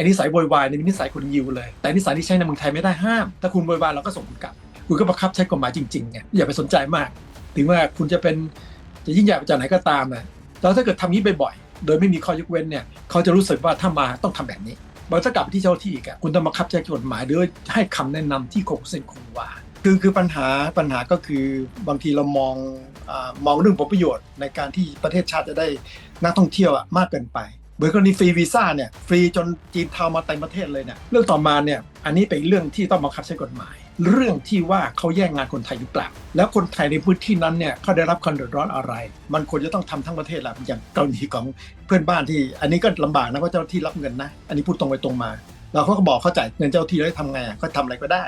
อ้นิสัยโวยวายเนี่นิสัยคนยิวเลย แต่นิสัยที่ใช้ในเมืองไทยไม่ได้ห้าม ถ้าคุณโวยวายเราก็ส่งคุณกลับ คุณก็บังคับใช้กฎหมายจริงๆไงอย่าไปสนใจมาก ถึงว่าคุณจะเป็นจะยิ่งใหญ่ไปจากไหนก็ตามนะแล้วถ้าเกิดทำนี้บ่อยๆโดยไม่มีข้อยกเว้นเนี่ยเขาจะรู้สึกว่าถ้ามาต้องทำแบบนี้บางถ้ากลับไปที่เจ้าที่อีกอะคุณต้องบังคับใช้กฎหมายหรือให้คำแนะนำที่คงเส้นคงวาคือคือปัญหาปัญหาก็คือบางทีเรามองอมองเรื่องผลประโยชน์ในการที่ประเทศชาติจะได้นักท่องเที่ยวอะมากเกินไป เหมือนกรณีฟรีวีซ่าเนี่ยฟรีจนจีนเทามาเต็มประเทศเลยเนี่ยเรื่องต่อมาเนี่ยอันนี้เป็นเรื่องที่ต้องบังคับใช้กฎหมาย เรื่องที่ว่าเขาแย่งงานคนไทยหรือเปล่าแล้วคนไทยในพื้นที่นั้นเนี่ยเขาได้รับความเดือดร้อนอะไร มันควรจะต้องทำทั้งประเทศแหละอย่างกรณีของเพื่อนบ้านที่ อันนี้ก็ลำบากนะเพราะเจ้าที่รับเงินนะ อันนี้พูดตรงไปตรงมาเราเขาก็บอกเขาจ่ายเงินเจ้าที่แล้วทำไงอะก็ทำอะไรก็ได้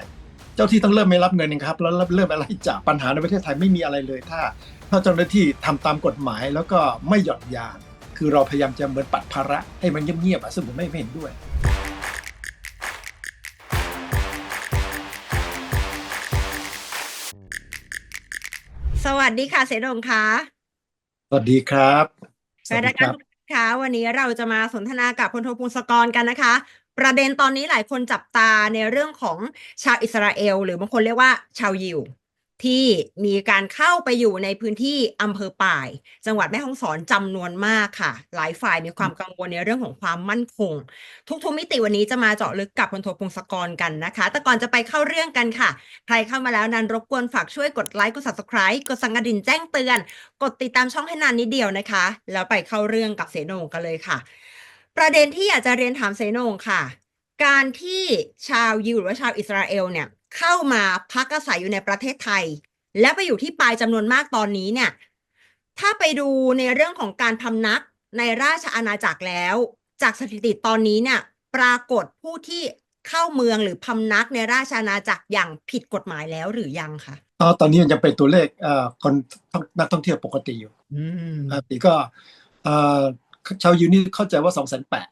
เจ้าที่ต้องเริ่มไม่รับเงินนะครับแล้วเริ่มอะไรจากปัญหาในประเทศไทยไม่มีอะไรเลยถ้าถ้าเจ้าหน้าที่ทำตามกฎหมายแล้วก็ไม่หย่อนยาน คือเราพยายามจะเหมือนปัดภาระให้มันเงียบๆอะซึ่งผมไม่เห็นด้วยสวัสดีค่ะเสดงค่ะ สวัสดีครับแฟนรายการทุกท่านคะวันนี้เราจะมาสนทนากับพลโทพงศกรกันนะคะ ประเด็นตอนนี้หลายคนจับตาในเรื่องของชาวอิสราเอล หรือบางคนเรียกว่าชาวยิว ที่มีการเข้าไปอยู่ในพื้นที่อำเภอป่าย จังหวัดแม่ฮ่องสอนจำนวนมากค่ะ หลายฝ่ายมีความกังวลในเรื่องของความมั่นคง ทุกๆมิติวันนี้จะมาเจาะลึกกับพลโทพงศกรกันนะคะ แต่ก่อนจะไปเข้าเรื่องกันค่ะ ใครเข้ามาแล้วนั้นรบกวนฝากช่วยกดไลค์กด subscribe กดสั่งกระดิ่งแจ้งเตือน กดติดตามช่องให้นานนิดเดียวนะคะ แล้วไปเข้าเรื่องกับเสนงกันเลยค่ะ ประเด็นที่อยากจะเรียนถามเสนงค่ะ การที่ชาวยิวหรือว่าชาวอิสราเอลเนี่ย เข้ามาพักอาศัยอยู่ในประเทศไทย และไปอยู่ที่ปลายจำนวนมากตอนนี้เนี่ย ถ้าไปดูในเรื่องของการพำนักในราชอาณาจักรแล้ว จากสถิติตอนนี้เนี่ย ปรากฏผู้ที่เข้าเมืองหรือพำนักในราชอาณาจักรอย่างผิดกฎหมายแล้วหรือยังคะอ๋อตอนนี้ยังเป็นตัวเลขเอ่อคนนักท่องเที่ยวปกติอยู่อืมปกติก็เอ่อชาวยูนี่เข้าใจว่าสองแสนแปด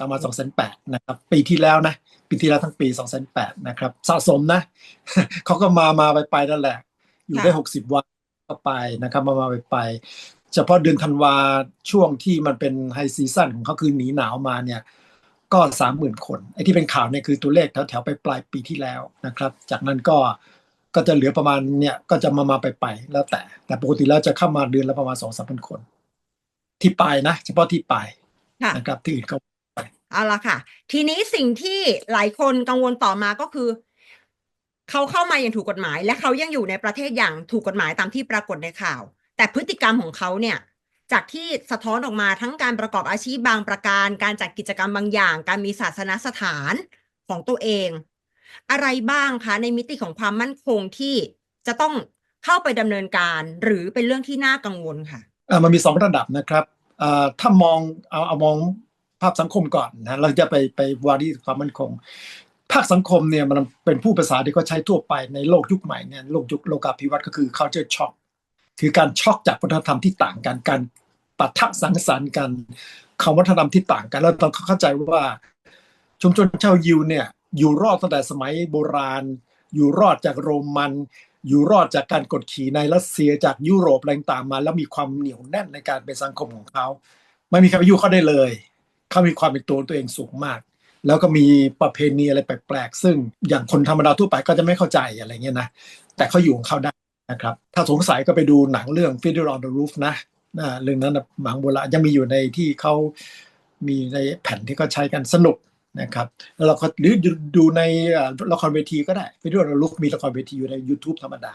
ประมาณสองแสนแปดนะครับ ปีที่แล้วนะ ปีที่แล้วทั้งปีสองแสนแปดนะครับ สะสมนะเขาก็มามาไปไปนั่นแหละ อยู่ได้หกสิบวันก็ไปนะครับมามาไปไปเฉพาะเดือนธันวาช่วงที่มันเป็นไฮซีซั่นของเขาคือหนีหนาวมาเนี่ยก็สามหมื่นคนไอ้ที่เป็นข่าวเนี่ยคือตัวเลขแถวแถวไปปลายปีที่แล้วนะครับ จากนั้นก็ก็จะเหลือประมาณเนี่ยก็จะมามาไปไปแล้วแต่ แต่ปกติแล้วจะเข้ามาเดือนละประมาณสองสามพันคน ที่ปลายนะ เฉพาะที่ปลายค่ะนะครับที่อื่นก็ เอาละค่ะ ทีนี้สิ่งที่หลายคนกังวลต่อมาก็คือ เขาเข้ามาอย่างถูกกฎหมาย และเขายังอยู่ในประเทศอย่างถูกกฎหมายตามที่ปรากฏในข่าว แต่พฤติกรรมของเขาเนี่ยจากที่สะท้อนออกมาทั้งการประกอบอาชีพบางประการ การจัดกิจกรรมบางอย่าง การมีศาสนสถานของตัวเอง อะไรบ้างคะในมิติของความมั่นคงที่จะต้องเข้าไปดำเนินการ หรือเป็นเรื่องที่น่ากังวลค่ะอ่ามันมีสองระดับนะครับถ้ามองเอาเอามอง ภาพสังคมก่อนนะเราจะไปไปวารีความมั่นคง ภาคสังคมเนี่ยมันเป็นผู้ภาษาที่เขาใช้ทั่วไปในโลกยุคใหม่เนี่ยโลกยุคโลกาภิวัตน์ก็คือ culture shock คือการช็อกจากวัฒนธรรมที่ต่างกันการปะทะสังสรรค์กันคำวัฒนธรรมที่ต่างกัน แล้วต้องเข้าใจว่า ชุมชนชาวยิวเนี่ยอยู่รอดตั้งแต่สมัยโบราณ อยู่รอดจากโรมัน อยู่รอดจากการกดขี่ในรัสเซียจากยุโรปอะไรต่างมา แล้วมีความเหนียวแน่นในการเป็นสังคมของเขา ไม่มีใครไปยุ่งเขาได้เลย เขามีความเป็นตัวตัวเองสูงมาก แล้วก็มีประเพณีอะไรแปลกๆ ซึ่งอย่างคนธรรมดาทั่วไปก็จะไม่เข้าใจอะไรเงี้ยนะ แต่เขาอยู่ของเขาได้นะครับ ถ้าสงสัยก็ไปดูหนังเรื่อง Fiddler on the Roof นะนะเรื่องนั้นหนังโบราณยังมีอยู่ในที่เขามีในแผ่นที่เขาใช้กันสนุกนะครับแล้วเราก็หรือดูในละครเวทีก็ได้ Fiddler on the Roof มีละครเวทีอยู่ใน YouTube ธรรมดา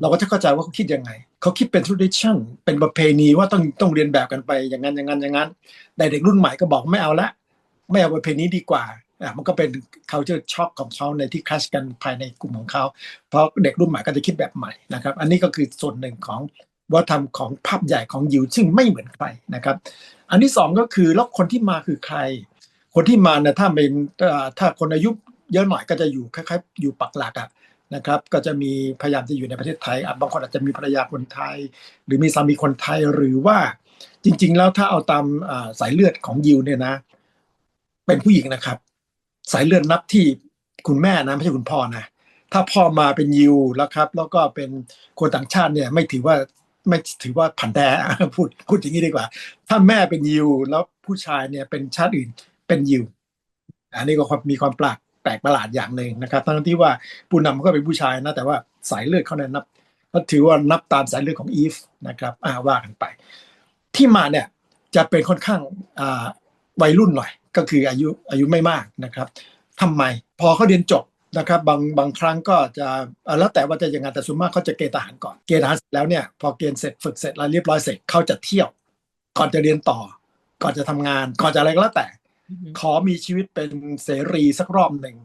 เราก็จะเข้าใจว่าเขาคิดยังไง เขาคิดเป็น tradition เป็นประเพณีว่าต้องต้องเรียนแบบกันไปอย่างนั้นอย่างนั้นอย่างนั้นแต่เด็กรุ่นใหม่ก็บอกไม่เอาละไม่เอาประเพณีดีกว่าอะมันก็เป็น culture shock ของเขาในที่คลาชกันภายในกลุ่มของเขา เพราะเด็กรุ่นใหม่ก็จะคิดแบบใหม่นะครับ อันนี้ก็คือส่วนหนึ่งของวัฒนธรรมของภาพใหญ่ของยิวซึ่งไม่เหมือนใครนะครับ อันที่สองก็คือแล้วคนที่มาคือใคร คนที่มาเนี่ยถ้าเป็นถ้าคนอายุเยอะหน่อยก็จะอยู่คล้ายๆ อยู่ปักหลักอะ นะครับ ก็จะมีพยายามจะอยู่ในประเทศไทยบางคนอาจจะมีภรรยาคนไทย หรือมีสามีคนไทยหรือว่าจริง ๆ แล้วถ้าเอาตามสายเลือดของยิวเนี่ยนะ เป็นผู้หญิงนะครับ สายเลือดนับที่คุณแม่นะไม่ใช่คุณพ่อนะถ้าพ่อมาเป็นยิวแล้วครับ แล้วก็เป็นคนต่างชาติเนี่ยไม่ถือว่าไม่ถือว่าผันแท้พูดพูดอย่างนี้ดีกว่า ถ้าแม่เป็นยิวแล้วผู้ชายเนี่ยเป็นชาติอื่นเป็นยิว อันนี้ก็มีความแปลก แปลกประหลาดอย่างหนึ่งนะครับทั้งที่ว่าผู้นำก็เป็นผู้ชายนะแต่ว่าสายเลือดเขาเนี่ยนับก็ถือว่านับตามสายเลือดของอีฟนะครับอ่าว่ากันไป ที่มาเนี่ยจะเป็นค่อนข้างอ่าวัยรุ่นหน่อย ก็คืออายุอายุไม่มากนะครับทำไมพอเขาเรียนจบนะครับบางบางครั้งก็จะแล้วแต่ว่าจะยังไงแต่ส่วนมากเขาจะเกณฑ์ทหารก่อนเกณฑ์ทหารเสร็จแล้วเนี่ยพอเกณฑ์เสร็จฝึกเสร็จแล้วเรียบร้อยเสร็จเขาจะเที่ยว ก่อนจะเรียนต่อ ก่อนจะทำงาน ก่อนจะอะไรก็แล้วแต่ ขอมีชีวิตเป็นเสรีสักรอบหนึ่ง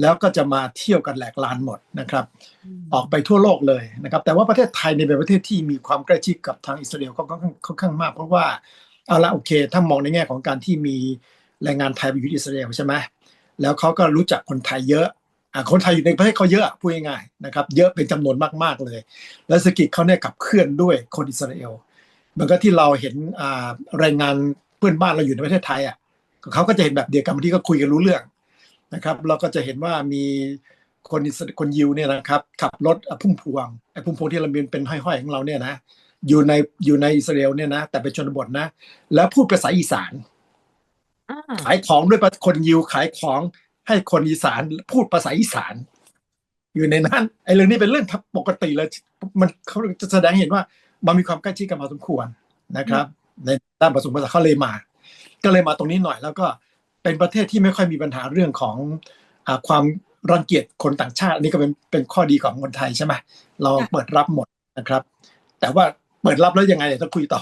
แล้วก็จะมาเที่ยวกันแหลกลานหมดนะครับ ออกไปทั่วโลกเลยนะครับ แต่ว่าประเทศไทยเนี่ยเป็นประเทศที่มีความใกล้ชิดกับทางอิสราเอลก็ค่อนข้างค่อนข้างมาก เพราะว่าเอาละโอเค ถ้ามองในแง่ของการที่มีแรงงานไทยไปอยู่ที่อิสราเอลใช่ไหมแล้วเขาก็รู้จักคนไทยเยอะอะคนไทยอยู่ในประเทศเขาเยอะพูดง่ายๆนะครับ เยอะเป็นจำนวนมากๆเลย และเศรษฐกิจเขาเนี่ยขับเคลื่อนด้วยคนอิสราเอลเหมือนกับที่เราเห็นอ่าแรงงานเพื่อนบ้านเราอยู่ในประเทศไทยอะ เขาก็จะเห็นแบบเดียวกันบางทีก็คุยกันรู้เรื่องนะครับเราก็จะเห็นว่ามีคนอิสราคนยิวเนี่ยนะครับ ขับรถพุ่มพวงไอ้พุ่มพวงที่เราเป็นเป็นห้อยๆของเราเนี่ยนะอยู่ในอยู่ในอิสราเอลเนี่ยนะแต่เป็นชนบทนะ แล้วพูดภาษาอีสานอ่าขายของด้วยคนยิวขายของให้คนอีสานพูดภาษาอีสาน อยู่ในนั้นไอ้เรื่องนี้เป็นเรื่องปกติเลยมันเขาจะแสดงให้เห็นว่ามันมีความใกล้ชิดกันมาสมควรนะครับ ในด้านผสมผสานเขาเลยมา ก็เลยมาตรงนี้หน่อย แล้วก็เป็นประเทศที่ไม่ค่อยมีปัญหาเรื่องของอความรังเกียจคนต่างชาติ อันนี้ก็เป็นเป็นข้อดีของคนไทยใช่ไหมเราเปิดรับหมดนะครับ แต่ว่าเปิดรับแล้วยังไงเดี๋ยวต้องคุยต่อ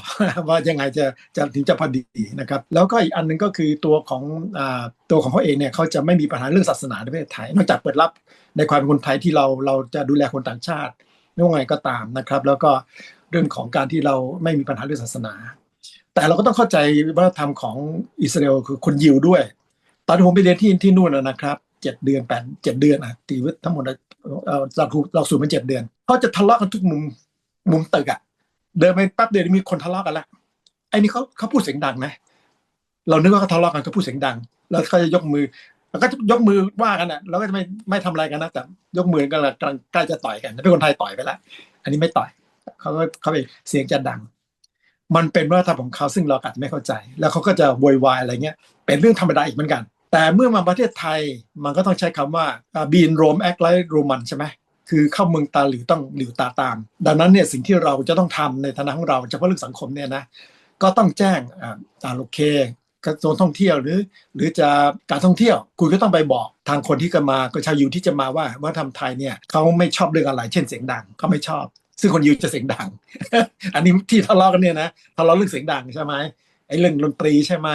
ว่ายังไงจะจะถึงจะพอดีนะครับ แล้วก็อีกอันหนึงก็คือตัวของอตัวของเขาเองเนี่ยเขาจะไม่มีปัญหาเรื่องศาสนาในประเทศไทย นอกจากเปิดรับในความเป็นคนไทยที่เราเราจะดูแลคนต่างชาติไม่ว่าไงก็ตามนะครับ แล้วก็เรื่องของการที่เราไม่มีปัญหาเรื่องศาสนา แต่เราก็ต้องเข้าใจวัฒนธรรมของอิสราเอลคือคนยิวด้วย ตอนที่ผมไปเรียนที่ที่นู่นนะครับเจ็ดเดือนแปดเจ็ดเดือนอะตีวิทย์ทั้งหมดเอ่อเราถูกเราสูตรมันเจ็ดเดือนเขาจะทะเลาะกันทุกมุมมุมตึกอะเดินไปแป๊บเดียวมีคนทะเลาะกันละไอ้นี่เขาเขาพูดเสียงดังนะเรานึกว่าเขาทะเลาะกันเขาพูดเสียงดัง แล้วเขาจะยกมือแล้วก็ยกมือว่ากันอะเราก็จะไม่ไม่ทำอะไรกันนะแต่ยกมือกันละกำลังใกล้จะต่อยกันเป็นคนไทยต่อยไปแล้วอันนี้ไม่ต่อยเขาก็เขาไปเสียงจะดัง มันเป็นวัฒนธรรมของเขาซึ่งเราอาจจะไม่เข้าใจ แล้วเขาก็จะโวยวายอะไรเงี้ยเป็นเรื่องธรรมดาอีกเหมือนกัน แต่เมื่อมาประเทศไทยมันก็ต้องใช้คำว่าบีนโรมแอคไลโรมันใช่ไหมคือเข้าเมืองตาหลิวต้องหลิวตาตาม ดังนั้นเนี่ยสิ่งที่เราจะต้องทำในฐานะของเราเฉพาะเรื่องสังคมเนี่ยนะก็ต้องแจ้งอ่าโอเคกระทรวงท่องเที่ยวหรือ หรือจะการท่องเที่ยว คุณก็ต้องไปบอกทางคนที่จะมาก็ชาวยิวที่จะมาว่าวัฒนธรรมไทยเนี่ยเขาไม่ชอบเรื่องอะไร เช่นเสียงดังเขาไม่ชอบ ซึ่งคนยิวจะเสียงดัง อันนี้ที่ทะเลาะกันเนี่ยนะทะเลาะเรื่องเสียงดังใช่ไหมไอ้เรื่องดนตรีใช่ไหม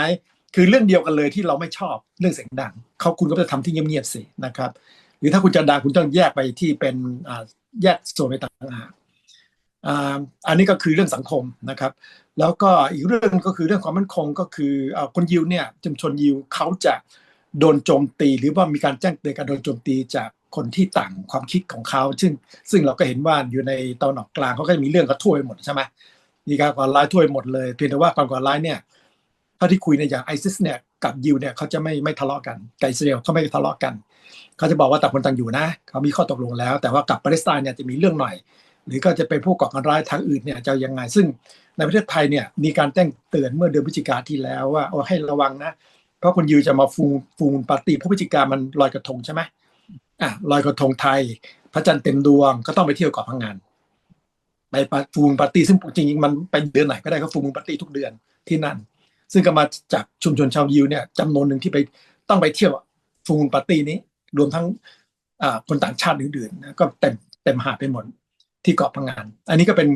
คือเรื่องเดียวกันเลยที่เราไม่ชอบเรื่องเสียงดังเขาคุณก็จะทำที่เงียบๆสินะครับ หรือถ้าคุณจะดังคุณต้องแยกไปที่เป็นแยกโซนไปต่างหากอันนี้ก็คือเรื่องสังคมนะครับ แล้วก็อีกเรื่องก็คือเรื่องความมั่นคงก็คือคนยิวเนี่ยชุมชนยิวเขาจะโดนโจมตีหรือว่ามีการแจ้งเตือนการโดนโจมตีจาก คนที่ต่างความคิดของเขาซึ่งซึ่งเราก็เห็นว่าอยู่ในตอนออกกลางเขาก็จะมีเรื่องกระทั่วไปหมดใช่ไหมมีการก่อการร้ายทั่วไปหมดเลยเพียงแต่ว่าการก่อการร้ายเนี่ยเท่าที่คุยในอย่างไอซิสเนี่ยกับยิวเนี่ยเขาจะไม่ไม่ทะเลาะกันกับอิสราเอลเขาไม่ทะเลาะกันเขาจะบอกว่าต่างคนต่างอยู่นะเขามีข้อตกลงแล้ว แต่ว่ากับปาเลสไตน์เนี่ยจะมีเรื่องหน่อย หรือก็จะเป็นผู้ก่อการร้ายทางอื่นเนี่ยจะยังไง ซึ่งในประเทศไทยเนี่ยมีการแจ้งเตือนเมื่อเดือนพฤศจิกาที่แล้วว่าเอาให้ระวังนะ เพราะคนยิวจะมาฟูฟูนปาร์ตี้เพราะพฤศจิกามันลอยกระทงใช่ไหม อะลอยกระทงไทย พระจันทร์เต็มดวงก็ต้องไปเที่ยวเกาะพังงานไปฟูนปาร์ตี้ซึ่งจริงๆมันไปเดือนไหนก็ได้ก็ฟูนปาร์ตี้ทุกเดือนที่นั่น ซึ่งก็มาจากชุมชนชาวยิวเนี่ยจำนวนหนึ่งที่ไปต้องไปเที่ยวฟูนปาร์ตี้นี้ รวมทั้งอ่าคนต่างชาติอื่นๆนก็เต็มเต็มหาไปหมดที่เกาะพังงาน อันนี้ก็เป็น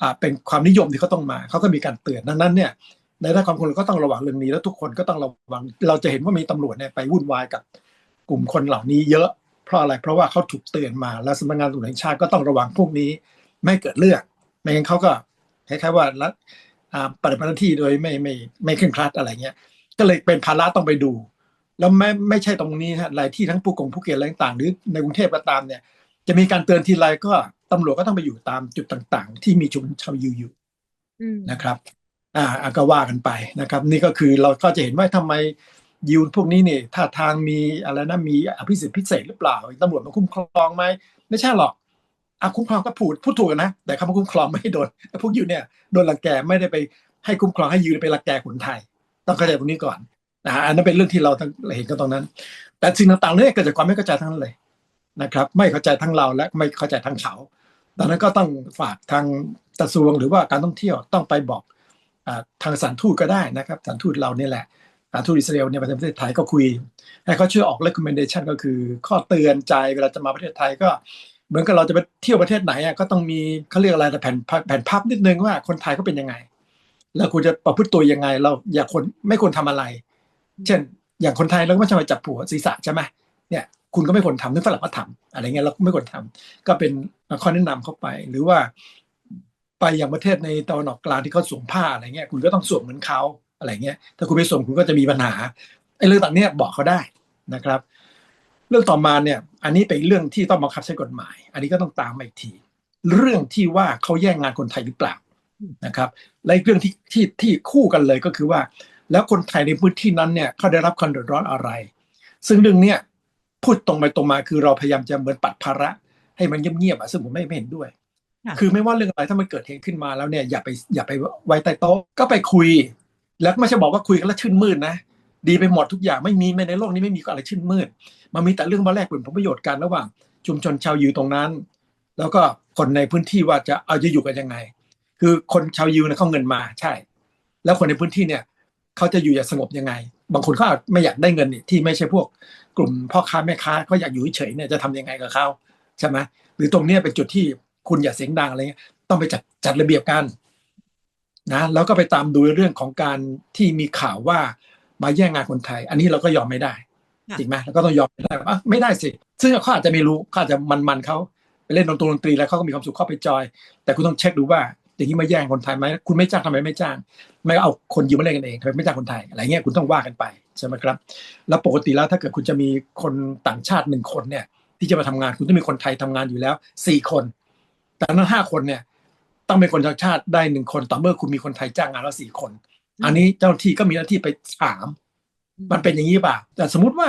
อ่าเป็นความนิยมที่เขาต้องมาเขาก็มีการเตือนดังนั้นเนี่ยในด้านความควรก็ต้องระวังเรื่องนี้แล้วทุกคนก็ต้องระวังเราจะเห็นว่ามีตำรวจเนี่ยไปวุ่นวายกับกลุ่มคนเหล่านี้เยอะ เพราะอะไรเพราะว่าเขาถูกเตือนมาแล้วสำนักงานตำรวจแห่งชาติก็ต้องระวังพวกนี้ไม่ให้เกิดเรื่องไม่งั้นเขาก็คล้ายๆว่ารัฐอ่าปฏิบัติหน้าที่โดยไม่ไม่ไม่เคร่งครัดอะไรเงี้ย ก็เลยเป็นภาระต้องไปดู แล้วไม่ไม่ใช่ตรงนี้ฮะหลายที่ทั้งผู้กงผู้เกียรอะไรต่างๆหรือในกรุงเทพก็ตามเนี่ย จะมีการเตือนทีไรก็ตำรวจก็ต้องไปอยู่ตามจุดต่าง ๆ ที่มีชุมชนชาวยิวอยู่อืมนะครับ อ่าอะก็ว่ากันไปนะครับ นี่ก็คือเราก็จะเห็นว่าทำไม ยิวพวกนี้เนี่ยท่าทางมีอะไรนะมีอภิสิทธิ์พิเศษหรือเปล่าตำรวจมาคุ้มครองไหมไม่ใช่หรอกอะคุ้มครองก็พูดพูดถูกกันนะ แต่คำว่าคุ้มครองไม่ให้โดนพวกยิวเนี่ยโดนรังแกไม่ได้ไปให้คุ้มครองให้ยิวไปรังแกคนไทย ต้องเข้าใจตรงนี้ก่อนนะอันนั้นเป็นเรื่องที่เราต้องเห็นกันตรงนั้น แต่สิ่งต่างๆเนี่ยเกิดจากความไม่เข้าใจทั้งนั้นเลยนะครับ ไม่เข้าใจทั้งเราและไม่เข้าใจทั้งเขาดังนั้นก็ต้องฝากทางกระทรวงหรือว่าการท่องเที่ยวต้องไปบอกอทางสถารทูตก็ได้นะครับสถารทูตเราเนี่ยแหละ สถารทูตอิสราเอลเนี่ยประเทศไทยก็คุย ให้เขาช่วยออก recommendation ก็คือ ข้อเตือนใจเวลาจะมาประเทศไทยก็ เหมือนกับเราจะไปเที่ยวประเทศไหนอะก็ต้องมีเขาเรียกอะไรนะแผ่นแผ่นพับนิดนึงว่าคนไทยเขาเป็นยังไงแล้วคุณจะประพฤติตัวยังไง เราอย่าคนไม่ควรทำอะไร เช่น อย่างคนไทยเราก็ไม่ใช่ไปจับผัวศีรษะใช่ไหมเนี่ยคุณก็ไม่ควรทำนึกฝรั่งก็ทำอะไรเงี้ยเราไม่ควรทำก็เป็นข้อแนะนำเข้าไป หรือว่า ไปอย่างประเทศในตะวันออกกลางที่เขาสวมผ้าอะไรเงี้ยคุณก็ต้องสวมเหมือนเขา อะไรเงี้ย ถ้าคุณไม่สวมคุณก็จะมีปัญหาไอ้เรื่องต่างเนี้ยบอกเขาได้นะครับ เรื่องต่อมาเนี่ย อันนี้เป็นเรื่องที่ต้องบังคับใช้กฎหมาย อันนี้ก็ต้องตามมาอีกที เรื่องที่ว่าเขาแย่งงานคนไทยหรือเปล่านะครับ และอีกเรื่องที่ที่ที่คู่กันเลยก็คือว่า แล้วคนไทยในพื้นที่นั้นเนี่ยเขาได้รับความเดือดร้อนอะไร ซึ่งเรื่องเนี้ยพูดตรงไปตรงมาคือเราพยายามจะเหมือนปัดภาระ ให้มันเงียบๆอะซึ่งผมไม่ไม่เห็นด้วย คือไม่ว่าเรื่องอะไรถ้ามันเกิดเหตุขึ้นมาแล้วเนี่ยอย่าไปอย่าไปไว้ใต้โต๊ะก็ไปคุย แล้วไม่ใช่บอกว่าคุยกันแล้วชื่นมื่นนะดีไปหมดทุกอย่างไม่มีไม่ในโลกนี้ไม่มีอะไรชื่นมื่นมันมีแต่เรื่องมาแลกเปลี่ยนผลประโยชน์กันระหว่างชุมชนชาวยิวตรงนั้น แล้วก็คนในพื้นที่ว่าจะเอาจะอยู่กันยังไง คือคนชาวยิวเนี่ยเขาเงินมาใช่ แล้วคนในพื้นที่เนี่ยเขาจะอยู่อย่างสงบยังไง บางคนเขาอาจไม่อยากได้เงินที่ไม่ใช่พวกกลุ่มพ่อค้าแม่ค้าเขาอยากอยู่เฉยเนี่ยจะทำยังไงกับเขาใช่ไหมหรือตรงเนี้ยเป็นจุดที่คุณอย่าเสียงดังอะไรเงี้ยต้องไปจัดจัดระเบียบกัน นะแล้วก็ไปตามดูเรื่องของการที่มีข่าวว่ามาแย่งงานคนไทย อันนี้เราก็ยอมไม่ได้จริงไหมแล้วก็ต้องยอมไม่ได้ว่าไม่ได้สิ ซึ่งเขาอาจจะไม่รู้เขาอาจจะมันๆเขาไปเล่นดนตรีดนตรีแล้วเขาก็มีความสุขเข้าไปจอย แต่คุณต้องเช็คดูว่าอย่างนี้มาแย่งคนไทยไหมคุณไม่จ้างทำไมไม่จ้าง ไม่เอาคนยิวมาเล่นกันเองทำไมไม่จ้างคนไทยอะไรเงี้ยคุณต้องว่ากันไปใช่ไหมครับ แล้วปกติแล้วถ้าเกิดคุณจะมีคนต่างชาติหนึ่งคนเนี่ย ที่จะมาทำงานคุณต้องมีคนไทยทำงานอยู่แล้วสี่คน แต่นั้นห้าคนเนี่ย ต้องเป็นคนต่างชาติได้หนึ่งคนต่อเมื่อคุณมีคนไทยจ้างงานแล้วสี่คน อันนี้เจ้าหน้าที่ก็มีหน้าที่ไปถาม มันเป็นอย่างนี้ป่ะแต่สมมุติว่า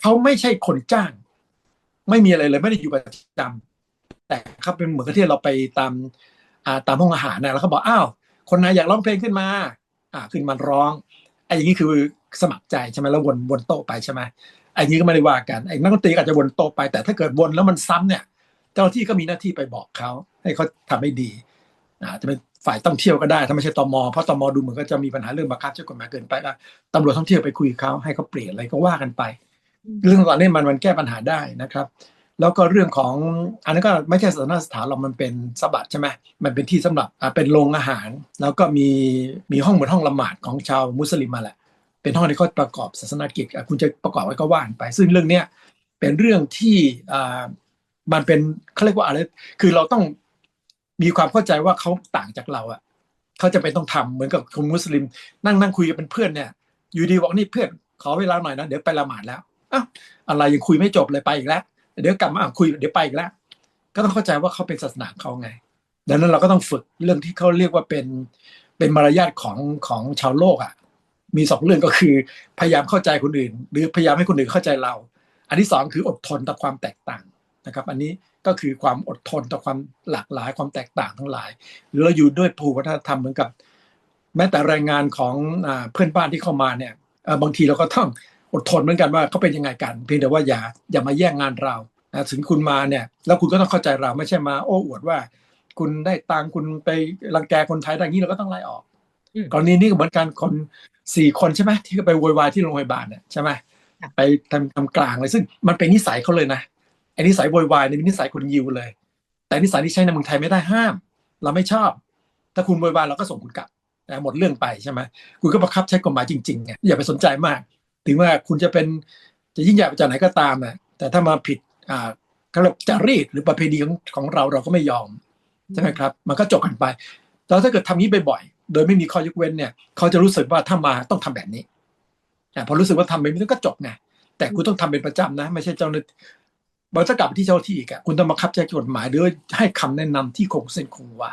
เขาไม่ใช่คนจ้าง ไม่มีอะไรเลยไม่ได้อยู่ประจำแต่เขาเป็นเหมือนกับที่เราไปตามอ่าตามห้องอาหารนะแล้วเขาบอกอ้าวคนไหนอยากร้องเพลงขึ้นมา อ่าขึ้นมาร้องไอ้อย่างนี้คือสมัครใจใช่ไหมแล้ววนวนโต๊ะไปใช่ไหมไอ้นี้ก็ไม่ได้ว่ากันไอ้นักดนตรีอาจจะวนโต๊ะไปแต่ถ้าเกิดวนแล้วมันซ้ำเนี่ย เจ้าหน้าที่ก็มีหน้าที่ไปบอกเขาให้เขาทำให้ดี อ่าจะเป็นฝ่ายต้องเที่ยวก็ได้ถ้าไม่ใช่ตมเพราะตมดูเหมือนก็จะมีปัญหาเรื่องบังคับใช้กฎหมายเกินไปก็ตำรวจท่องเที่ยวไปคุยกับเขาให้เขาเปลี่ยนอะไรก็ว่ากันไป เรื่องตอนนี้มันมันแก้ปัญหาได้นะครับ แล้วก็เรื่องของอันนั้นก็ไม่ใช่ศาสนสถานเรามันเป็นสบัดใช่ไหมมันเป็นที่สำหรับอ่าเป็นโรงอาหาร แล้วก็มีมีห้องเหมือนห้องละหมาดของชาวมุสลิมมาแหละ เป็นห้องที่เขาประกอบศาสนกิจอะคุณจะประกอบไว้ก็ว่านไป ซึ่งเรื่องเนี้ยเป็นเรื่องที่อ่ามันเป็นเขาเรียกว่าอะไรคือเราต้อง มีความเข้าใจว่าเขาต่างจากเราอะเขาจะเป็นต้องทำเหมือนกับคนมุสลิม นั่งนั่งคุยกันเป็นเพื่อนเนี่ย อยู่ดีบอกนี่เพื่อน ขอเวลาหน่อยนะเดี๋ยวไปละหมาดแล้วอ้าวอะไรยังคุยไม่จบเลยไปอีกแล้ว เดี๋ยวกลับมาคุยเดี๋ยวไปอีกแล้ว ก็ต้องเข้าใจว่าเขาเป็นศาสนาเขาไง ดังนั้นเราก็ต้องฝึกเรื่องที่เขาเรียกว่าเป็นเป็นมารยาทของของชาวโลกอะมีสองเรื่องก็คือพยายามเข้าใจคนอื่น หรือพยายามให้คนอื่นเข้าใจเรา อันที่สองคืออดทนต่อความแตกต่างนะครับ อันนี้ ก็คือความอดทนต่อความหลากหลายความแตกต่างทั้งหลาย หรือเราอยู่ด้วยภูมิวัฒนธรรมเหมือนกับ แม้แต่แรงงานของอ่าเพื่อนบ้านที่เข้ามาเนี่ยเอ่อบางทีเราก็ต้องอดทนเหมือนกันว่าเขาเป็นยังไงกัน เพียงแต่ว่าอย่าอย่ามาแย่งงานเรานะถึงคุณมาเนี่ยแล้วคุณก็ต้องเข้าใจเราไม่ใช่มาโอ้อวดว่า คุณได้ตังค์คุณไปรังแกคนไทยอย่างนี้เราก็ต้องไล่ออกอืมกรณีนี้ก็เหมือนกันคนสี่คนใช่ไหมที่ไปโวยวายที่โรงพยาบาลเนี่ยใช่ไหมค่ะไปทำทำกลางเลยซึ่งมันเป็นนิสัยเขาเลยนะ ไอ้นิสัยโวยวายเนี่ยเป็นนิสัยคนยิวเลย แต่นิสัยที่ใช้ในเมืองไทยไม่ได้ห้าม เราไม่ชอบ ถ้าคุณโวยวายเราก็ส่งคุณกลับแต่หมดเรื่องไปใช่ไหมคุณก็บังคับใช้กฎหมายจริงๆไงอย่าไปสนใจมาก ถึงว่าคุณจะเป็นจะยิ่งใหญ่ไปจากไหนก็ตามนะแต่ถ้ามาผิดอ่าเขาเรียกจารีตหรือประเพณีของของเราเราก็ไม่ยอมใช่ไหมครับ มันก็จบกันไปแล้วถ้าเกิดทำนี้บ่อยๆโดยไม่มีข้อยกเว้นเนี่ย เขาจะรู้สึกว่าถ้ามาต้องทำแบบนี้อะพอรู้สึกว่าทำแบบนี้ก็จบไงแต่คุณต้องทำเป็นประจำนะ ไม่ใช่เจ้าหน้า ที่บางจะกลับไปที่เจ้าหน้าที่อีกอะคุณต้องมาคับใช้กฎหมายหรือให้คำแนะนำที่คงเส้นคงวา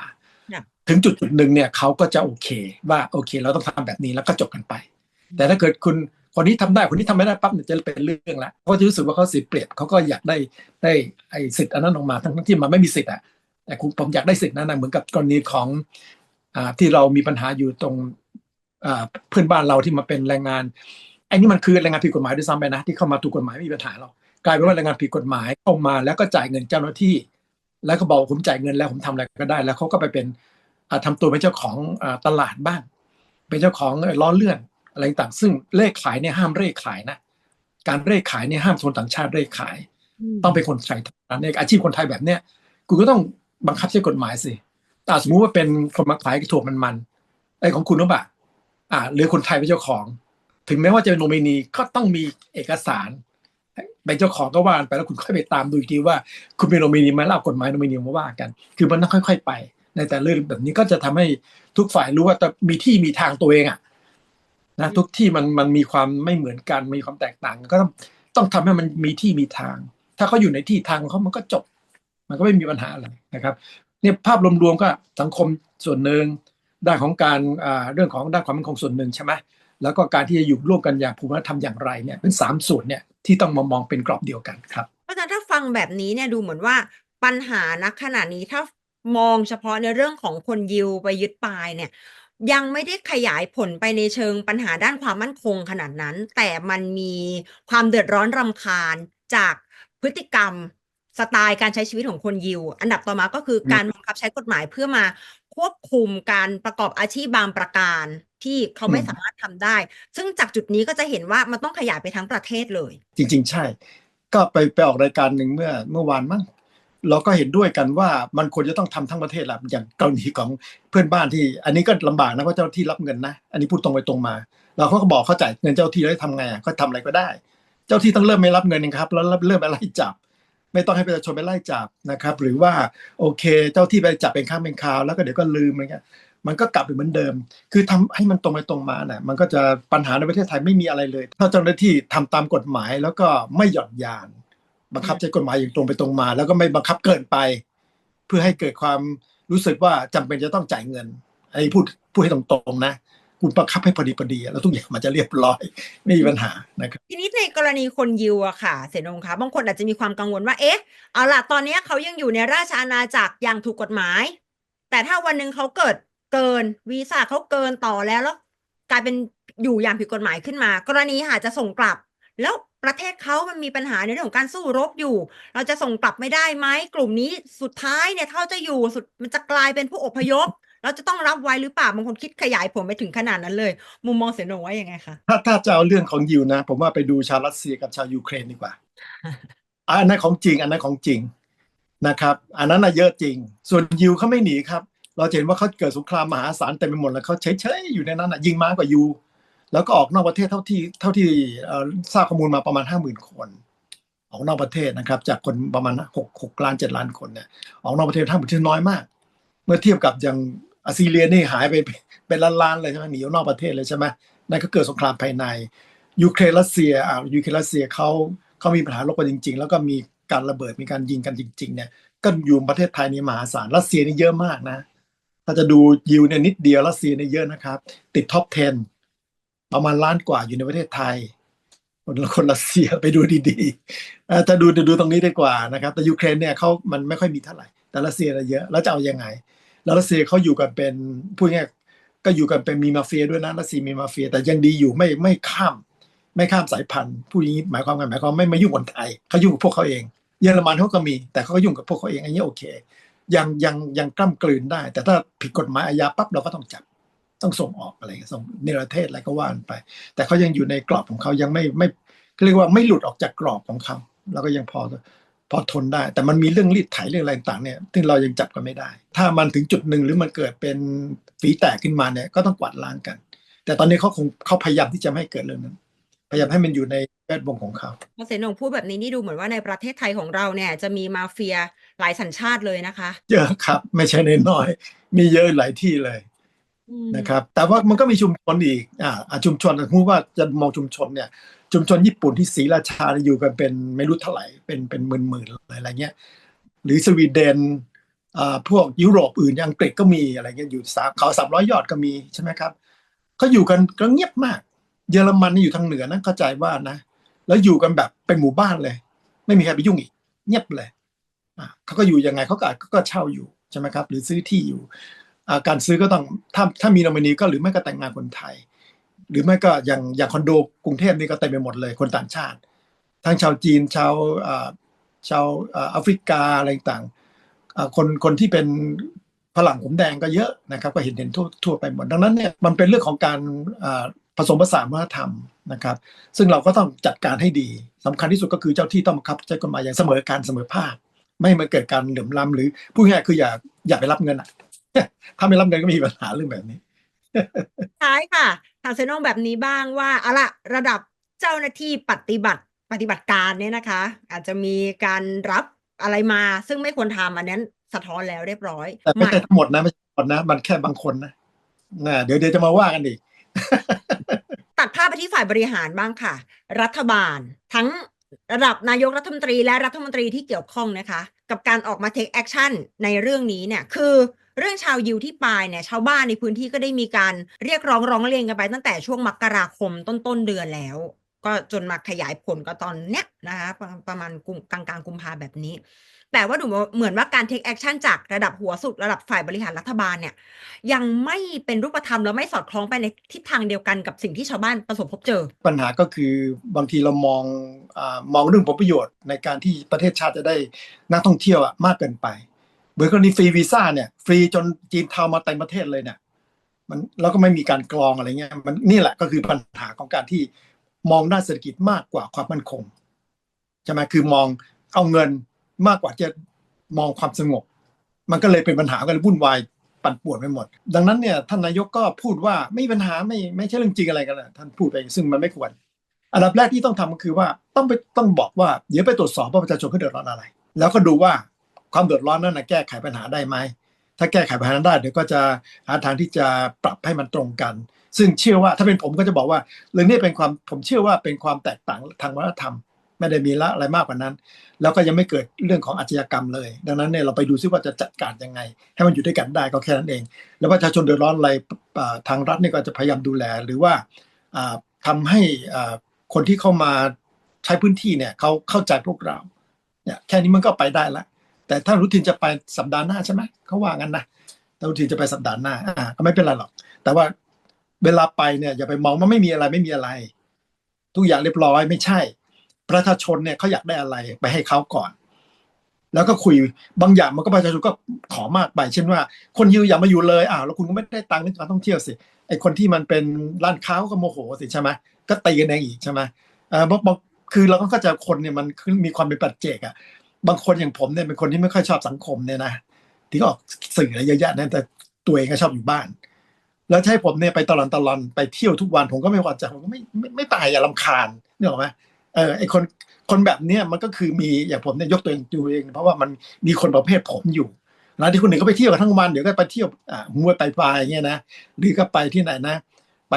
ค่ะถึงจุดจุดหนึ่งเนี่ยเขาก็จะโอเค ว่าโอเค เราต้องทำแบบนี้แล้วก็จบกันไป แต่ถ้าเกิดคุณคนนี้ทำได้คนนี้ทำไม่ได้ปั๊บเนี่ยจะเป็นเรื่องละเขาจะรู้สึกว่าเขาเสียเปรียบเขาก็อยากได้ได้ไอ้สิทธิ์อันนั้นออกมาทั้งๆที่มันไม่มีสิทธิ์อะแต่คุณผมอยากได้สิทธิ์นั้นนะเหมือนกับกรณีของอ่าที่เรามีปัญหาอยู่ตรงอ่าเพื่อนบ้านเราที่มาเป็นแรงงานอ้นี่มันคือแรงงานผิดกฎหมายด้วยซ้ำไปนะที่เข้ามาถูกกฎหมายไม่มีปัญหาหรอ กกลายเป็นว่าแรงงานผิดกฎหมายเข้ามาแล้วก็จ่ายเงินเจ้าหน้าที่ แล้วก็บอกว่าผมจ่ายเงินแล้วผมทำอะไรก็ได้ แล้วเขาก็ไปเป็นอ่าทำตัวเป็นเจ้าของอ่าตลาดบ้าง เป็นเจ้าของล้อเลื่อนอะไรต่างซึ่งเลขขายเนี่ยห้ามเร่ขายนะการเร่ขายเนี่ยห้ามคนต่างชาติเร่ขาย ต้องเป็นคนไทยเท่านั้นในอาชีพคนไทยแบบเนี้ยคุณก็ต้องบังคับใช้กฎหมายสิแต่สมมุติว่าเป็นคนมาขายถั่วมันมันๆไอ้ของคุณรู้ปะอ่าหรือคนไทยเป็นเจ้าของ ถึงแม้ว่าจะเป็นโนมินีก็ต้องมีเอกสาร เป็นเจ้าของก็ว่ากันไปแล้วคุณค่อยไปตามดูอีกทีว่า คุณเป็นโนมินีไหมแล้วเอากฎหมายโนมินีมาว่ากัน คือมันต้องค่อย ๆ ไป ในแต่เรื่องแบบนี้ก็จะทำให้ทุกฝ่ายรู้ว่าแต่มีที่มีทางตัวเองอะนะทุกที่มันมันมีความไม่เหมือนกันมีความแตกต่างก็ต้องต้องทำให้มันมีที่มีทาง ถ้าเขาอยู่ในที่ทางของเขามันก็จบ มันก็ไม่มีปัญหาอะไรนะครับเนี่ยภาพรวมๆก็สังคมส่วนหนึ่งด้านของการเรื่องของด้านความมั่นคงส่วนหนึ่งใช่ไหม แล้วก็การที่จะอยู่ร่วมกันอย่างภูมิธรรมอย่างไรเนี่ยเป็นสามส่วนเนี่ยที่ต้องมามองเป็นกรอบเดียวกันครับเพราะฉะนั้นถ้าฟังแบบนี้เนี่ยดูเหมือนว่าปัญหาณขณะนี้ถ้ามองเฉพาะในเรื่องของคนยิวไปยึดปลายเนี่ยยังไม่ได้ขยายผลไปในเชิงปัญหาด้านความมั่นคงขนาดนั้น แต่มันมีความเดือดร้อนรำคาญจากพฤติกรรมสไตล์การใช้ชีวิตของคนยิว อันดับต่อมาก็คือการบังคับใช้กฎหมายเพื่อมาควบคุมการประกอบอาชีพบางประการ ที่เขาไม่อืมสามารถทำได้ ซึ่งจากจุดนี้ก็จะเห็นว่ามันต้องขยายไปทั้งประเทศเลย จริง ๆ ใช่ ก็ไปไปออกรายการหนึ่งเมื่อเมื่อวานมั้งเราก็เห็นด้วยกันว่ามันควรจะต้องทำทั้งประเทศแหละอย่างกรณีของเพื่อนบ้านที่ อันนี้ก็ลำบากนะเพราะเจ้าหน้าที่รับเงินนะ อันนี้พูดตรงไปตรงมา เราเขาก็บอกเขาจ่ายเงินเจ้าหน้าที่แล้วทำไงอะก็ทำอะไรก็ได้ เจ้าหน้าที่ต้องเริ่มไม่รับเงินนะครับ แล้วเริ่มไปไล่จับ ไม่ต้องให้ประชาชนไปไล่จับนะครับ หรือว่าโอเค เจ้าที่ไปจับเป็นข้างเป็นคราวแล้วก็เดี๋ยวก็ลืมอะไรเงี้ย มันก็กลับไปเหมือนเดิม คือทำให้มันตรงไปตรงมาน่ะมันก็จะปัญหาในประเทศไทยไม่มีอะไรเลยถ้าเจ้าหน้าที่ทำตามกฎหมายแล้วก็ไม่หย่อนยาน บังคับใช้กฎหมายอย่างตรงไปตรงมา แล้วก็ไม่บังคับเกินไป เพื่อให้เกิดความรู้สึกว่าจำเป็นจะต้องจ่ายเงินไอ้พูดพูดให้ตรงๆนะคุณบังคับให้พอดีพอดีแล้วทุกอย่างมันจะเรียบร้อย ไม่มีปัญหานะครับทีนี้ในกรณีคนยิวอะค่ะ เสนงคะบางคนอาจจะมีความกังวลว่าเอ๊ะเอาล่ะตอนนี้เขายังอยู่ในราชอาณาจักรอย่างถูกกฎหมาย แต่ถ้าวันหนึ่งเขาเกิด เกินวีซ่าเขาเกินต่อแล้วแล้ว กลายเป็นอยู่อย่างผิดกฎหมายขึ้นมา กรณีหาจะส่งกลับ แล้วประเทศเขามันมีปัญหาในเรื่องของการสู้รบอยู่ เราจะส่งกลับไม่ได้ไหมกลุ่มนี้สุดท้ายเนี่ยถ้าจะอยู่สุดมันจะกลายเป็นผู้อพยพ เราจะต้องรับไว้หรือเปล่าบางคนคิดขยายผลไปถึงขนาดนั้นเลย มุมมองเสนงว่ายังไงคะถ้าถ้าจะเอาเรื่องของยิวนะ ผมว่าไปดูชาวรัสเซียกับชาวยูเครนดีกว่า อันนั้นของจริง อันนั้นของจริงนะครับ อันนั้นน่ะเยอะจริง ส่วนยิวเขาไม่หนีครับ เราเห็นว่าเขาเกิดสงครามมหาศาลเต็มไปหมดแล้วเขาเฉยๆอยู่ในนั้นน่ะยิงมากกว่ายูแล้วก็ออกนอกประเทศเท่าที่เท่าที่ทราบข้อมูลมาประมาณห้าหมื่นคนออกนอกประเทศนะครับ จากคนประมาณหกหกล้านเจ็ดล้านคนเนี่ยออกนอกประเทศห้าหมื่นที่น้อยมาก เมื่อเทียบกับอย่างอาซีเรียนี่หายไปเป็นล้านๆเลยใช่ไหมหนีออกนอกประเทศเลยใช่ไหมนั่นก็เกิดสงครามภายในยูเครนรัสเซียอ่ายูเครนรัสเซียเขาเขามีปัญหารบกันจริง ๆ แล้วก็มีการระเบิดมีการยิงกันจริง ๆ เนี่ยก็อยู่ประเทศไทยนี่มหาศาลรัสเซียนี่เยอะมากนะ ถ้าจะดูยิวเนี่ยนิดเดียวรัสเซียเนี่ยเยอะนะครับ ติดท็อป 10 ประมาณล้านกว่าอยู่ในประเทศไทย คนคนรัสเซียไปดูดีๆเอ่อจะดูจะดูตรงนี้ดีกว่านะครับ แต่ยูเครนเนี่ยเขามันไม่ค่อยมีเท่าไหร่ แต่รัสเซียเนี่ยเยอะแล้วจะเอายังไง แล้วรัสเซียเขาอยู่กันเป็นพูดง่ายก็อยู่กันเป็นมีมาเฟียด้วยนะรัสเซียมีมาเฟีย แต่ยังดีอยู่ไม่ไม่ข้าม ไม่ข้ามสายพันธุ์ผู้นี้หมายความว่าหมายความไม่ม่ยุ่งคนไทยเขายุ่งกับพวกเขาเองเยอรมันเขาก็มี แต่เขาก็ยุ่งกับพวกเขาเองอันนี้โอเค ยังยังยังกล้ำกลืนได้ แต่ถ้าผิดกฎหมายอาญาปั๊บเราก็ต้องจับต้องส่งออกอะไรส่งในประเทศอะไรก็ว่านไป แต่เขายังอยู่ในกรอบของเขายังไม่ไม่เรียกว่าไม่หลุดออกจากกรอบของเขาแล้วก็ยังพอพอทนได้ แต่มันมีเรื่องรีดไถเรื่องอะไรต่างเนี่ยซึ่งเรายังจับกันไม่ได้ ถ้ามันถึงจุดหนึ่งหรือมันเกิดเป็นฝีแตกขึ้นมาเนี่ยก็ต้องกวาดล้างกัน แต่ตอนนี้เขาคงเขาพยายามที่จะไม่ให้เกิดเรื่องนั้นพยายามให้มันอยู่ในแวดวงของเขาพอเสนงพูดแบบนี้นี่ดูเหมือนว่าในประเทศไทยของเราเนี่ยจะมีมาเฟีย หลายสัญชาติเลยนะคะ เยอะครับ ไม่ใช่น้อยๆมีเยอะหลายที่เลยอืมนะครับ แต่ว่ามันก็มีชุมชนอีกอ่าอ่าชุมชนสมมติว่าจะมองชุมชนเนี่ย ชุมชนญี่ปุ่นที่ศรีราชาเนี่ยอยู่กันเป็นไม่รู้เท่าไหร่เป็นเป็นหมื่นๆเลยอะไรเงี้ยหรือสวีเดนอ่าพวกยุโรปอื่นอย่างอังกฤษก็มีอะไรเงี้ยอยู่สาเขาสามร้อยยอดก็มีใช่ไหมครับเขาอยู่กันก็เงียบมาก เยอรมันนี่อยู่ทางเหนือนะเข้าใจว่านะ แล้วอยู่กันแบบเป็นหมู่บ้านเลย ไม่มีใครไปยุ่งอีก เงียบเลยอะ เขาก็อยู่ยังไงเขาก็อาจก็เช่าอยู่ใช่ไหมครับหรือซื้อที่อยู่การซื้อก็ต้องถ้าถ้ามีนอมินีก็หรือไม่ก็แต่งงานคนไทย หรือไม่ก็อย่างอย่างคอนโดกรุงเทพนี่ก็เต็มไปหมดเลยคนต่างชาติ ทั้งชาวจีนชาวชาวแอฟริกาอะไรต่างคนคนที่เป็นฝรั่งผมแดงก็เยอะนะครับ ก็เห็นเห็นทั่วทั่วไปหมดดังนั้นเนี่ยมันเป็นเรื่องของการผสมผสานวัฒนธรรมนะครับ ซึ่งเราก็ต้องจัดการให้ดีสำคัญที่สุดก็คือเจ้าที่ต้องบังคับใช้กฎหมายอย่างเสมอการเสมอภาค ไม่ให้มันเกิดการเหลื่อมล้ำหรือพูดง่ายๆคืออย่าอย่าไปรับเงินอะถ้าไม่รับเงินก็มีปัญหาเรื่องแบบนี้ท้ายค่ะถามเซนองแบบนี้บ้างว่าเอาละระดับเจ้าหน้าที่ปฏิบัติปฏิบัติการเนี่ยนะคะ อาจจะมีการรับอะไรมา ซึ่งไม่ควรทำอันนั้นสะท้อนแล้วเรียบร้อยแต่ไม่หมายใช่ทั้งหมดนะไม่ใช่ทั้งหมดนะ มันแค่บางคนนะนะเดี๋ยวเดี๋ยวจะมาว่ากันอีกตัดภาพไปที่ฝ่ายบริหารบ้างค่ะ รัฐบาล ทั้งระดับนายกรัฐมนตรีและรัฐมนตรีที่เกี่ยวข้องนะคะ กับการออกมาเทคแอคชั่นในเรื่องนี้เนี่ยคือเรื่องชาวยิวที่ปายเนี่ยชาวบ้านในพื้นที่ก็ได้มีการเรียกร้องร้องเรียนกันไปตั้งแต่ช่วงมกราคมต้นต้นเดือนแล้ว ก็จนมาขยายผลก็ตอนเนี้ยนะคะประประมาณกุมกลางกลางกุมภาแบบนี้ แต่ว่าดูเหมือนว่าการ take action จากระดับหัวสุดระดับฝ่ายบริหารรัฐบาลเนี่ย ยังไม่เป็นรูปธรรมและไม่สอดคล้องไปในทิศทางเดียวกันกับสิ่งที่ชาวบ้านประสบพบเจอ ปัญหาก็คือบางทีเรามองอมองเรื่องผลประโยชน์ในการที่ประเทศชาติจะได้นักท่องเที่ยวอะมากเกินไปเหมือนกรณีฟรีวีซ่าเนี่ยฟรีจนจีนเทามาเต็มประเทศเลยเนี่ยมันแล้วก็ไม่มีการกรองอะไรเงี้ยมันนี่แหละก็คือปัญหาของการที่มองด้านเศรษฐกิจมากกว่าความมั่นคงใช่ไหมคือมองเอาเงิน มากกว่าจะมองความสงบ มันก็เลยเป็นปัญหาก็เลยวุ่นวายปั่นป่วนไปหมด ดังนั้นเนี่ยท่านนายกก็พูดว่าไม่มีปัญหาไม่ไม่ใช่เรื่องจริงอะไรกันนะท่านพูดไปซึ่งมันไม่ควร อันดับแรกที่ต้องทำก็คือว่าต้องไปต้องบอกว่าเดี๋ยวไปตรวจสอบว่าประชาชนเขาเดือดร้อนอะไร แล้วก็ดูว่าความเดือดร้อนนั้นนะแก้ไขปัญหาได้ไหมถ้าแก้ไขปัญหานั้นได้เดี๋ยวก็จะหาทางที่จะปรับให้มันตรงกัน ซึ่งเชื่อว่าถ้าเป็นผมก็จะบอกว่าเรื่องนี้เป็นความผมเชื่อว่าเป็นความแตกต่างทางวัฒนธรรม ไม่ได้มีละอะไรมากกว่านั้น แล้วก็ยังไม่เกิดเรื่องของอาชญากรรมเลย ดังนั้นเนี่ยเราไปดูซิว่าจะจัดการยังไง ให้มันอยู่ด้วยกันได้ก็แค่นั้นเอง แล้วประชาชนเดือดร้อนอะไรทางรัฐเนี่ยก็จะพยายามดูแล หรือว่าอ่าทำให้คนที่เข้ามาใช้พื้นที่เนี่ยเขาเข้าใจพวกเราเนี่ยแค่นี้มันก็ไปได้ละแต่ถ้ารุทินจะไปสัปดาห์หน้าใช่ไหมเขาว่างั้นนะถ้ารุทินจะไปสัปดาห์หน้าอ่าก็ไม่เป็นไรหรอก แต่ว่าเวลาไปเนี่ยอย่าไปมองว่าไม่มีอะไรไม่มีอะไร ทุกอย่างเรียบร้อยไม่ใช่ ประชาชนเนี่ยเขาอยากได้อะไรไปให้เขาก่อน แล้วก็คุยบางอย่างมันก็ประชาชนก็ขอมากไป เช่นว่า คนยิวอย่ามาอยู่เลยอ้าวแล้วคุณก็ไม่ได้ตังค์ในการท่องเที่ยวสิไอคนที่มันเป็นร้านค้าก็โมโหสิใช่ไหมก็ตีกันเองอีกใช่ไหมเออบางบางคือเราก็เข้าใจคนเนี่ยมันมีความเป็นปัจเจกอะบางคนอย่างผมเนี่ยเป็นคนที่ไม่ค่อยชอบสังคมเนี่ยนะที่ออกสื่ออะไรเยอะแยะนะแต่ตัวเองก็ชอบอยู่บ้าน แล้วให้ผมเนี่ยไปตลอนตลอนไปเที่ยวทุกวันผมก็ไม่พอใจผมก็ไม่ไม่ไม่ไปอย่าลำคาญนี่หรอไหม เออไอคนคนแบบเนี้ยมันก็คือมีอย่างผมเนี่ยยกตัวเองตัวเอง เพราะว่ามันมีคนประเภทผมอยู่แล้วที่คนหนึ่งก็ไปเที่ยวกันทั้งวันเดี๋ยวก็ไปเที่ยวอ่าหัวไปปลายอย่างเงี้ยนะหรือก็ไปที่ไหนนะ ไป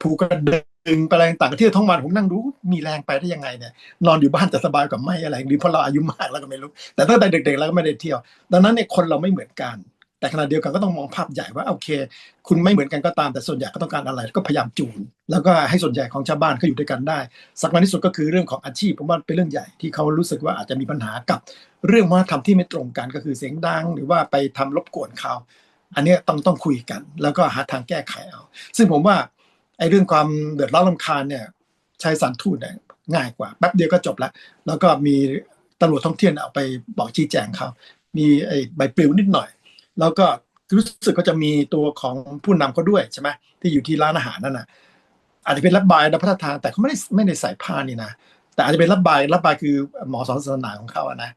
ภูกระดึงไปอะไรต่างเที่ยวทั้งวันผมนั่งดูมีแรงไปได้ยังไงเนี่ยนอนอยู่บ้านจะสบายกว่าไม่อะไรหรือเพราะเราอายุมากแล้วก็ไม่รู้ แต่ตั้งแต่เด็กๆแล้วก็ไม่ได้เที่ยว ดังนั้นเนี่ยคนเราไม่เหมือนกัน แต่ขณะเดียวกันก็ต้องมองภาพใหญ่ว่าโอเค คุณไม่เหมือนกันก็ตามแต่ส่วนใหญ่ก็ต้องการอะไรก็พยายามจูน แล้วก็ให้ส่วนใหญ่ของชาวบ้านเขาอยู่ด้วยกันได้สำคัญที่สุดก็คือเรื่องของอาชีพผมว่าเป็นเรื่องใหญ่ที่เขารู้สึกว่าอาจจะมีปัญหากับ เรื่องวัฒนธรรมที่ไม่ตรงกันก็คือเสียงดัง หรือว่าไปทำรบกวนเขาอันนี้ต้องต้องคุยกัน แล้วก็หาทางแก้ไขเอา ซึ่งผมว่าไอ้เรื่องความเดือดร้อนรำคาญเนี่ยใช้สารทูตเนี่ยง่ายกว่าแป๊บเดียวก็จบล้วแล้วก็มีตำรวจท่องเที่ยวเอาไปบอกชี้แจงเขามีไอ้ใบปลิวนิดหน่อย แล้วก็รู้สึกก็จะมีตัวของผู้นำเขาด้วยใช่ไหมที่อยู่ที่ร้านอาหารนั่นน่ะอาจจะเป็นรับบายรับพระทานแต่เขาไม่ได้ไม่ได้ใส่ผ้านี่นะแต่อาจจะเป็นรับบายรับบายคือหมอสอนศาสนาของเขาอะนะ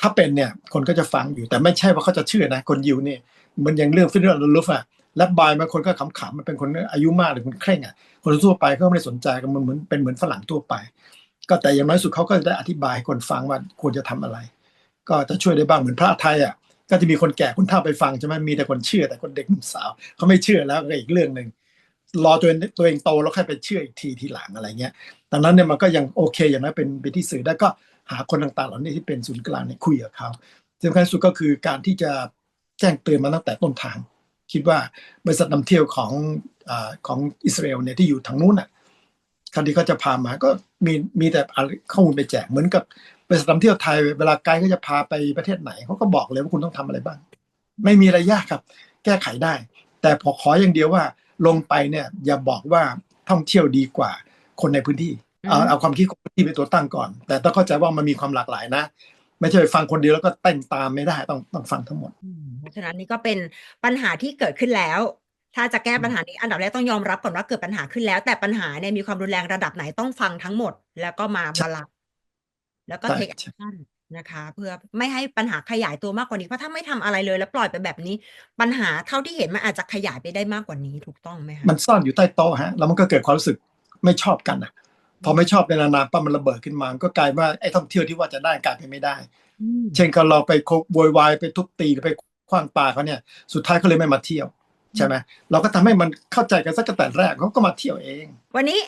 ถ้าเป็นเนี่ยคนก็จะฟังอยู่แต่ไม่ใช่ว่าเขาจะเชื่อนะ คนยิวนี่มันย่างเรื่องฟิลเลอร์ลูฟอะรับบายบางคนก็ขำๆมันเป็นคนอายุมากหรือคนเคร่งอะคนทั่วไปก็ไม่ได้สนใจกันมันเหมือนเป็นเหมือนฝรั่งทั่วไป ก็แต่อย่างน้อยสุดเขาก็จะได้อธิบายให้คนฟังว่าควรจะทำอะไร ก็จะช่วยได้บ้างเหมือนพระไทยอะ ก็จะมีคนแก่คนเฒ่าไปฟังใช่ไหมมีแต่คนเชื่อแต่คนเด็กหนุ่มสาวเขาไม่เชื่อแล้วก็อีกเรื่องหนึ่งรอตัวเองตัวเองโตแล้วค่อยไปเชื่ออีกทีทีหลังอะไรเงี้ยดังนั้นเนี่ยมันก็ยังโอเคอย่างน้อยเป็นเป็นที่สื่อได้ก็หาคนต่างๆเหล่านี้ที่เป็นศูนย์กลางเนี่ยคุยกับเขาสำคัญสุดก็คือการที่จะแจ้งเตือนมาตั้งแต่ต้นทาง คิดว่าบริษัทนำเที่ยวของอาของอิสราเอลเนี่ยที่อยู่ทางนู้นอะ คันที่เขาจะพามาก็มีมีแต่เอาข้อมูลไปแจกเหมือนกับบริษัทนำเที่ยวไทยเวลาไกด์เขาจะพาไปประเทศไหนเขาก็บอกเลยว่าคุณต้องทำอะไรบ้าง ไม่มีอะไรยากครับ แก้ไขได้ แต่พอขออย่างเดียวว่าลงไปเนี่ยอย่าบอกว่าท่องเที่ยวดีกว่าคนในพื้นที่เอาอืมเอาความคิดของพื้นที่เป็นตัวตั้งก่อน แต่ต้องเข้าใจว่ามันมีความหลากหลายนะ ไม่ใช่ไปฟังคนเดียวแล้วก็เต้นตามไม่ได้ต้องต้องฟังทั้งหมดอืมเพราะฉะนั้นนี่ก็เป็นปัญหาที่เกิดขึ้นแล้ว ถ้าจะแก้ปัญหานี้อันดับแรกต้องยอมรับก่อนว่าเกิดปัญหาขึ้นแล้ว แต่ปัญหาเนี่ยมีความรุนแรงระดับไหนต้องฟังทั้งหมด แล้วก็มาใช่บาลานซ์แล้วก็ใช่เทคแอคใช่ชั่นนะคะ เพื่อไม่ให้ปัญหาขยายตัวมากกว่านี้เพราะถ้าไม่ทำอะไรเลยแล้วปล่อยไปแบบนี้ ปัญหาเท่าที่เห็นมันอาจจะขยายไปได้มากกว่านี้ถูกต้องไหมคะมันซ่อนอยู่ใต้โต๊ะฮะแล้วมันก็เกิดความรู้สึกไม่ชอบกันนะพอไม่ชอบในนานๆปั๊บมันระเบิดขึ้นมาก็กลายว่าไอ้ท่องเที่ยวที่ว่าจะได้กลายเป็นไม่ได้อืมเช่นก็เราไปโคโวยวายไปทุบตีหรือไปคว้างปาเขาเนี่ย สุดท้ายเขาเลยไม่มาเที่ยว ใช่ไหมเราก็ทำให้มันเข้าใจกันสักแต่แรกเขาก็มาเที่ยวเอง วันนี้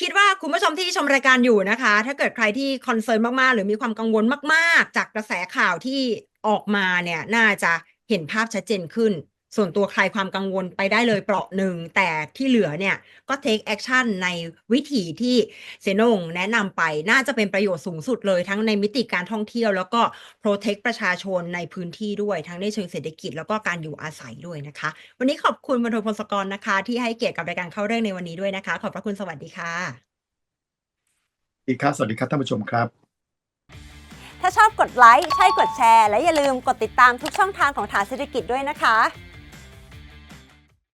คิดว่าคุณผู้ชมที่ชมรายการอยู่นะคะ ถ้าเกิดใครที่คอนเซิร์นมากๆ หรือมีความกังวลมาก ๆ จากกระแสข่าวที่ออกมาเนี่ยน่าจะเห็นภาพชัดเจนขึ้น ส่วนตัวใครความกังวลไปได้เลยเปราะหนึ่ง แต่ที่เหลือเนี่ยก็ take action ในวิถีที่เสนงแนะนำไปน่าจะเป็นประโยชน์สูงสุดเลย ทั้งในมิติการท่องเที่ยว แล้วก็ protect ประชาชนในพื้นที่ด้วยทั้งในเชิงเศรษฐกิจแล้วก็การอยู่อาศัยด้วยนะคะ วันนี้ขอบคุณบรรทพลสกรนะคะ ที่ให้เกียรติกับรายการเข้าเรื่องในวันนี้ด้วยนะคะ ขอบพระคุณสวัสดีค่ะอีกครับสวัสดีครับท่านผู้ชมครับ ถ้าชอบกดไลค์ใช่กดแชร์ และอย่าลืมกดติดตามทุกช่องทางของฐานเศรษฐกิจด้วยนะคะ